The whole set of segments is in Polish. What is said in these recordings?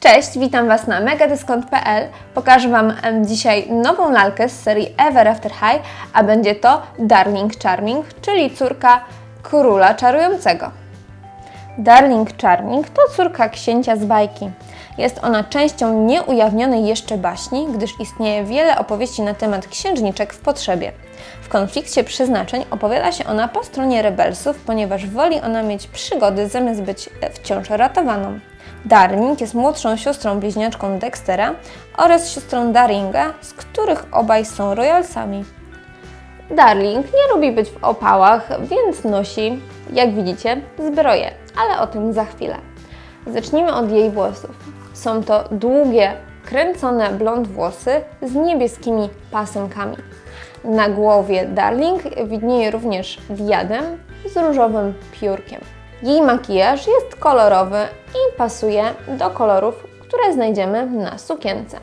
Cześć, witam Was na megadyskont.pl. Pokażę Wam dzisiaj nową lalkę z serii Ever After High, a będzie to Darling Charming, czyli córka króla czarującego. Darling Charming to córka księcia z bajki. Jest ona częścią nieujawnionej jeszcze baśni, gdyż istnieje wiele opowieści na temat księżniczek w potrzebie. W konflikcie przyznaczeń opowiada się ona po stronie rebelsów, ponieważ woli ona mieć przygody zamiast być e, wciąż ratowaną. Darling jest młodszą siostrą bliźniaczką Dextera oraz siostrą Daringa, z których obaj są royalsami. Darling nie lubi być w opałach, więc nosi, jak widzicie, zbroję, ale o tym za chwilę. Zacznijmy od jej włosów. Są to długie, kręcone blond włosy z niebieskimi pasemkami. Na głowie Darling widnieje również diadem z różowym piórkiem. Jej makijaż jest kolorowy i pasuje do kolorów, które znajdziemy na sukience.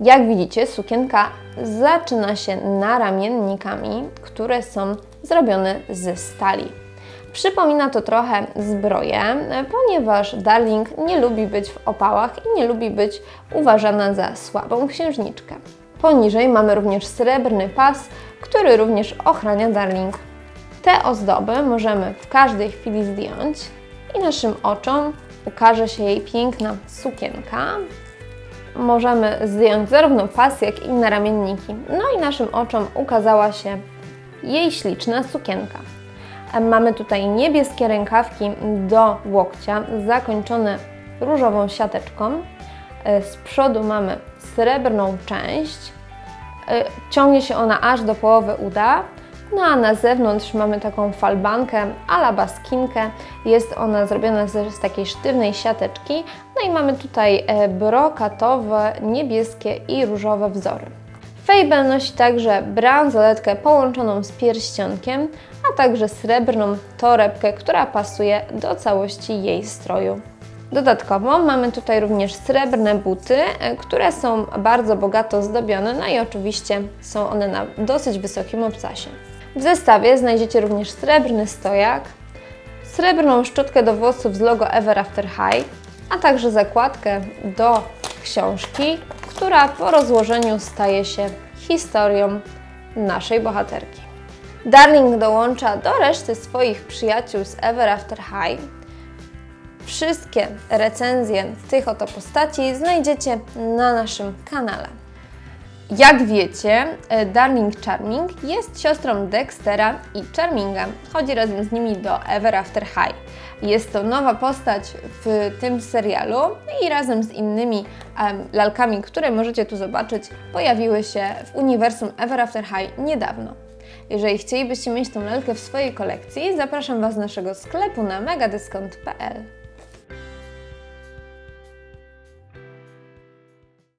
Jak widzicie, sukienka zaczyna się naramiennikami, które są zrobione ze stali. Przypomina to trochę zbroję, ponieważ Darling nie lubi być w opałach i nie lubi być uważana za słabą księżniczkę. Poniżej mamy również srebrny pas, który również ochrania Darling. Te ozdoby możemy w każdej chwili zdjąć i naszym oczom ukaże się jej piękna sukienka, możemy zdjąć zarówno pas, jak i naramienniki. No i naszym oczom ukazała się jej śliczna sukienka. Mamy tutaj niebieskie rękawki do łokcia, zakończone różową siateczką. Z przodu mamy srebrną część. Ciągnie się ona aż do połowy uda. No a na zewnątrz mamy taką falbankę ala baskinkę. Jest ona zrobiona z, z takiej sztywnej siateczki. No i mamy tutaj e, brokatowe, niebieskie i różowe wzory. Fable nosi także bransoletkę połączoną z pierścionkiem, a także srebrną torebkę, która pasuje do całości jej stroju. Dodatkowo mamy tutaj również srebrne buty, e, które są bardzo bogato zdobione, no i oczywiście są one na dosyć wysokim obcasie. W zestawie znajdziecie również srebrny stojak, srebrną szczotkę do włosów z logo Ever After High, a także zakładkę do książki, która po rozłożeniu staje się historią naszej bohaterki. Darling dołącza do reszty swoich przyjaciół z Ever After High. Wszystkie recenzje tych oto postaci znajdziecie na naszym kanale. Jak wiecie, e, Darling Charming jest siostrą Dextera i Charminga. Chodzi razem z nimi do Ever After High. Jest to nowa postać w tym serialu i razem z innymi em, lalkami, które możecie tu zobaczyć, pojawiły się w uniwersum Ever After High niedawno. Jeżeli chcielibyście mieć tą lalkę w swojej kolekcji, zapraszam Was z naszego sklepu na megadyskont.pl.